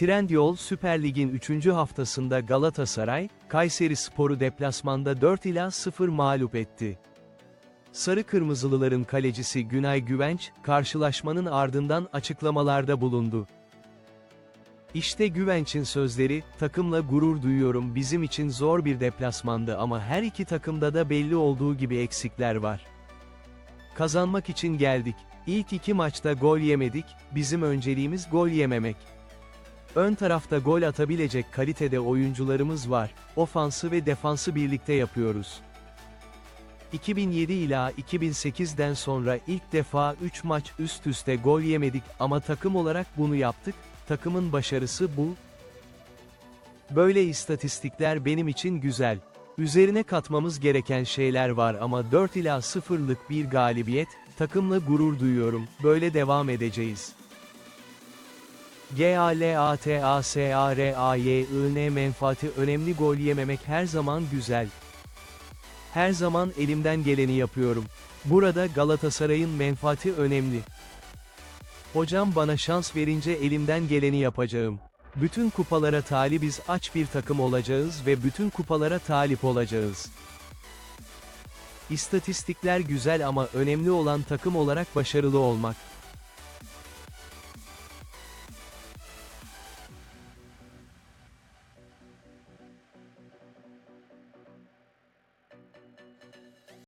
Trendyol Süper Lig'in 3. haftasında Galatasaray, Kayseri Sporu deplasmanda 4 ila 0 mağlup etti. Sarı Kırmızılıların kalecisi Günay Güvenç, karşılaşmanın ardından açıklamalarda bulundu. İşte Güvenç'in sözleri, takımla gurur duyuyorum bizim için zor bir deplasmandı ama her iki takımda da belli olduğu gibi eksikler var. Kazanmak için geldik. İlk iki maçta gol yemedik, bizim önceliğimiz gol yememek. Ön tarafta gol atabilecek kalitede oyuncularımız var, ofansı ve defansı birlikte yapıyoruz. 2007 ila 2008'den sonra ilk defa 3 maç üst üste gol yemedik ama takım olarak bunu yaptık, takımın başarısı bu. Böyle istatistikler benim için güzel. Üzerine katmamız gereken şeyler var ama 4 ila 0'lık bir galibiyet, takımla gurur duyuyorum, böyle devam edeceğiz. G-A-L-A-T-A-S-A-R-A-Y-I-N menfaati önemli gol yememek her zaman güzel. Her zaman elimden geleni yapıyorum. Burada Galatasaray'ın menfaati önemli. Hocam bana şans verince elimden geleni yapacağım. Bütün kupalara talibiz aç bir takım olacağız ve bütün kupalara talip olacağız. İstatistikler güzel ama önemli olan takım olarak başarılı olmak.